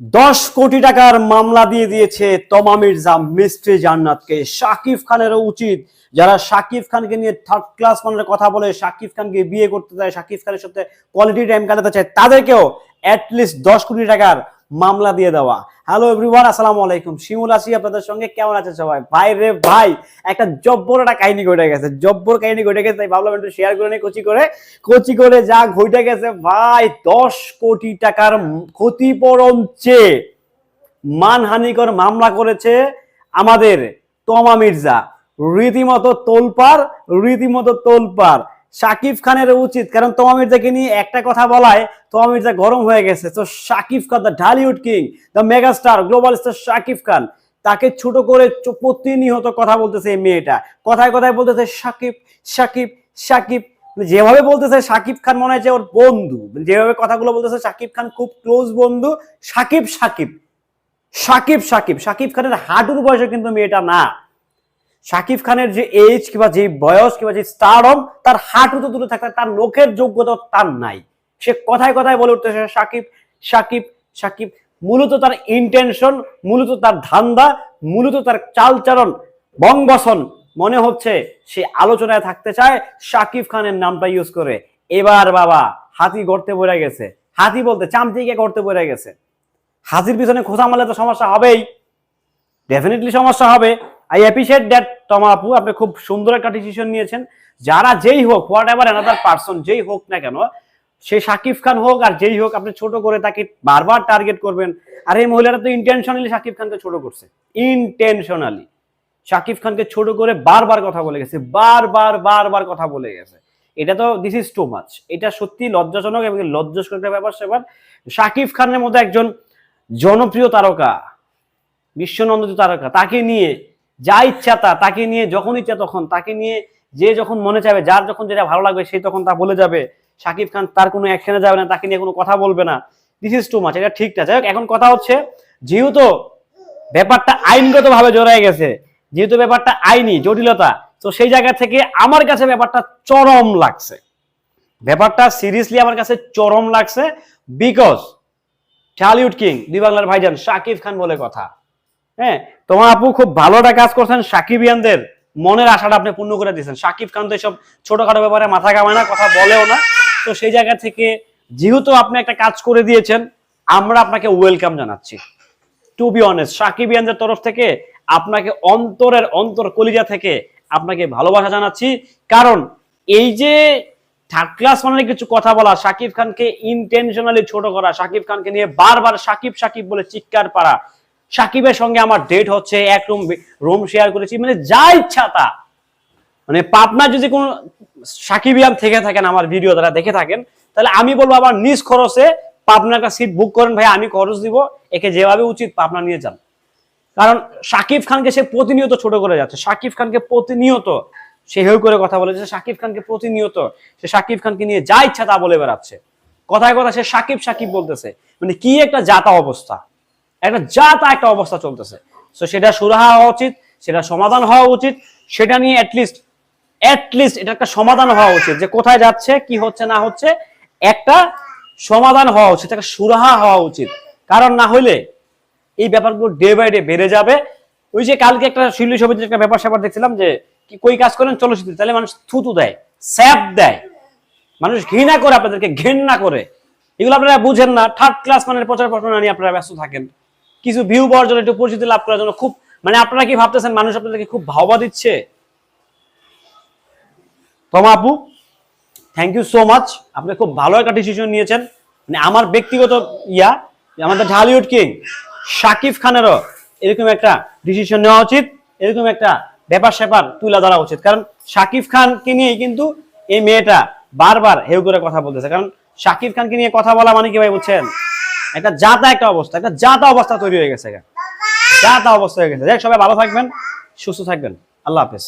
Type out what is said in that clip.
দশ কোটি টাকার মামলা দিয়ে দিয়েছে তমা মির্জা মিস্ট্রি জান্নাতকে। শাকিব খানেরও উচিত। যারা শাকিব খানকে নিয়ে থার্ড ক্লাস মানের কথা বলে, শাকিব খানকে বিয়ে করতে চায়, শাকিব খানের সাথে কোয়ালিটি টাইম কাটাতে চায়, তাদেরকেও অ্যাটলিস্ট দশ কোটি টাকার মামলা দিয়ে দেওয়া। হ্যালো এভরিওয়ান আসসালামু আলাইকুম। শিমুল আছি আপনাদের সঙ্গে। কেমন আছে সবাই? ভাই রে ভাই, একটা জব্বর একটা কাহিনী ঘটে গেছে। জব্বর কাহিনী ঘটে গেছে, তাই ভাবলাম একটু শেয়ার করে নিই, কোচি করে। কোচি করে যা ঘটে গেছে, ভাই, দশ কোটি টাকার ক্ষতিপূরণ চেয়ে মানহানিকর মামলা করেছে আমাদের তমা মির্জা। রীতিমতো তোলপার রীতিমতো তোলপার শাকিব খানের উচিত, কারণ তমা মির্জাকে নিয়ে একটা কথা বলায় তমা মির্জা গরম হয়ে গেছে। তো Shakib Khan the Dhallywood king the megastar, global star Shakib Khan, তাকে ছোট করে প্রতিনিয়ত কথা বলতেছে এই মেয়েটা। কথায় কথায় বলতেছে, শাকিব শাকিব শাকিব। যেভাবে বলতেছে, শাকিব খান মনে হয় যে ওর বন্ধু। যেভাবে কথাগুলো বলতেছে, শাকিব খান খুব ক্লোজ বন্ধু। শাকিব শাকিব শাকিব শাকিব। শাকিব খানের হাঁটুর বয়সে কিন্তু মেয়েটা না। শাকিব খানের যে এজ কিংবা যে বয়স কিংবা যে স্টারম তার হাঁটু তো দূরে থাকতে তার লোকের যোগ্যতা তার নাই। সে কথায় কথায় বলে উঠতেছে সাকিব সাকিব সাকিব মূলত তার ইন্টেনশন মূলত তার ধান্দা, মূলত তার চালচরণ বংবসন মনে হচ্ছে সে আলোচনায় থাকতে চায় সাকিব খানের নামটা ইউজ করে। এবার বাবা, হাতি গড়তে পড়ে গেছে। হাতি বলতে চামচিকে গড়তে পড়ে গেছে। হাতির পিছনে খোঁজা মারলে তো সমস্যা হবেই। ডেফিনেটলি সমস্যা হবে। আই অ্যাপ্রিসিয়েট দ্যাট তমা আপু আপনি খুব সুন্দর একটা ডিসিশন নিয়েছেন। যারা যেই হোক হোয়াট এভার অ্যানাদার পার্সন যেই হোক না কেন, সে শাকিব খান হোক আর যেই হোক, আপনি ছোট করে তাকে বারবার টার্গেট করবেন। আর এই মহিলারা তো ইন্টেনশনালি শাকিব খানকে ছোট করছে। ইন্টেনশনালি শাকিব খানকে ছোট করে বারবার কথা বলে গেছে, বারবার বারবার কথা বলে গেছে। এটা তো দিস ইজ টু মাচ এটা সত্যি লজ্জাজনক এবং লজ্জাস্কর একটা ব্যাপার, সেবার শাকিব খানের মতো একজন জনপ্রিয় তারকা, বিশ্বনন্দিত তারকা, তাকে নিয়ে যা ইচ্ছা তা, তাকে নিয়ে যখন ইচ্ছা তখন, তাকে নিয়ে যে যখন মনে চাবে যার যখন যেটা ভালো লাগবে, সে তখন তা বলে যাবে। শাকিব খান তার কোনো অ্যাকশনে যাবে না, তাকে নিয়ে কোনো কথা বলবে না। দিস ইজ টু মাচ এটা ঠিক না। যাই এখন কথা হচ্ছে, যেহেতু ব্যাপারটা আইনগত ভাবে জড়ায় গেছে, যেহেতু ব্যাপারটা আইনি, জটিলতা, তো সেই জায়গা থেকে আমার কাছে ব্যাপারটা চরম লাগছে। ব্যাপারটা সিরিয়াসলি আমার কাছে চরম লাগছে বিকজ টালিউড কিং দুই বাংলার ভাইজান, শাকিব খান বলে কথা। হ্যাঁ তোমার আপু খুব ভালো একটা কাজ করছেন, সাকিবিয়ানদের মনের আশাটা আপনি পূর্ণ করে দিয়েছেন। সাকিব খান তো এসব ছোটখাটো ব্যাপারে মাথা কামায় না, কথা বলেও না। তো সেই জায়গা থেকে যেহেতু আপনি একটা কাজ করে দিয়েছেন, আমরা আপনাকে ওয়েলকাম জানাচ্ছি। টু বি অনেস্ট সাকিবিয়ানদের তরফ থেকে আপনাকে অন্তরের অন্তর কলিজা থেকে আপনাকে ভালোবাসা জানাচ্ছি। কারণ এই যে থার্ড ক্লাস মানে কিছু কথা বলা, সাকিব খানকে ইন্টেনশনালি ছোট করা, সাকিব খানকে নিয়ে বারবার সাকিব সাকিব বলে চিৎকার পারা সাকিবের সঙ্গে আমার ডেট হচ্ছে, এক রুম রুম শেয়ার করেছি মানে যা ইচ্ছা তা। মানে পাবনা যদি কোন সাকিবিয়ান থেকে থাকেন, আমার ভিডিও দ্বারা দেখে থাকেন, তাহলে আমি বলব আবার নিজ খরচে পাবনা একটা সিট বুক করেন, ভাই, আমি খরচ দিব, একে যেভাবে উচিত পাবনা নিয়ে যান। কারণ সাকিব খানকে সে প্রতিনিয়ত ছোট করে যাচ্ছে, সাকিব খানকে প্রতিনিয়ত, সে হেউ করে কথা বলেছে সাকিব খানকে প্রতিনিয়ত, সে সাকিব খানকে নিয়ে যা ইচ্ছা তা বলে বেড়াচ্ছে। কথায় কথা সে সাকিব সাকিব বলতেছে মানে কি একটা জাতা অবস্থা। একটা যা তা একটা অবস্থা চলতেছে। তো সেটা সুরাহা হওয়া উচিত, সেটা সমাধান হওয়া উচিত, সেটা নিয়ে অ্যাটলিস্ট অ্যাটলিস্ট এটা একটা সমাধান হওয়া উচিত যে কোথায় যাচ্ছে, কি হচ্ছে, না হচ্ছে, একটা সমাধান হওয়া উচিত, একটা সুরাহা হওয়া উচিত। কারণ না হলে এই ব্যাপারগুলো ডে বাই ডে বেড়ে যাবে। ওই যে কালকে একটা শিল্পী সমিতির একটা ব্যাপার স্যাপার দেখছিলাম যে, কি কই কাজ করেন, চলো শীতে তাহলে মানুষ থুতু দেয়, স্যাপ দেয়। মানুষ ঘৃণা করে আপনাদেরকে, ঘেন্না করে। এগুলো আপনারা বুঝেন না। থার্ড ক্লাস মানের প্রচার প্রচারণা নিয়ে আপনারা ব্যস্ত থাকেন। কিছু ভিউ পাওয়ার জন্য, একটু পরিচিতি লাভ করার জন্য খুব মানে আপনারা কি ভাবতেছেন, মানুষ আপনাদেরকে খুব ভাওবা দিচ্ছে? তমা আপু থ্যাংক ইউ সো মাচ আপনি খুব ভালো একটা ডিসিশন নিয়েছেন। মানে আমার ব্যক্তিগত ইয়া, আমাদের ঢালিউড কিং শাকিব খানেরও এরকম একটা ডিসিশন নেওয়া উচিত, এরকম একটা ব্যাপার স্যাপার তুলে ধরা উচিত। কারণ শাকিব খানকে নিয়েই কিন্তু এই মেয়েটা বারবার হেউ করে কথা বলতেছে। কারণ শাকিব খানকে নিয়ে কথা বলা মানে কি ভাই, বুঝছেন? একটা জাতা, একটা অবস্থা, একটা জাতা অবস্থা তৈরি হয়ে গেছে যা তা অবস্থা হয়ে গেছে। দেখ সবাই ভালো থাকবেন, সুস্থ থাকবেন। আল্লাহ হাফেজ।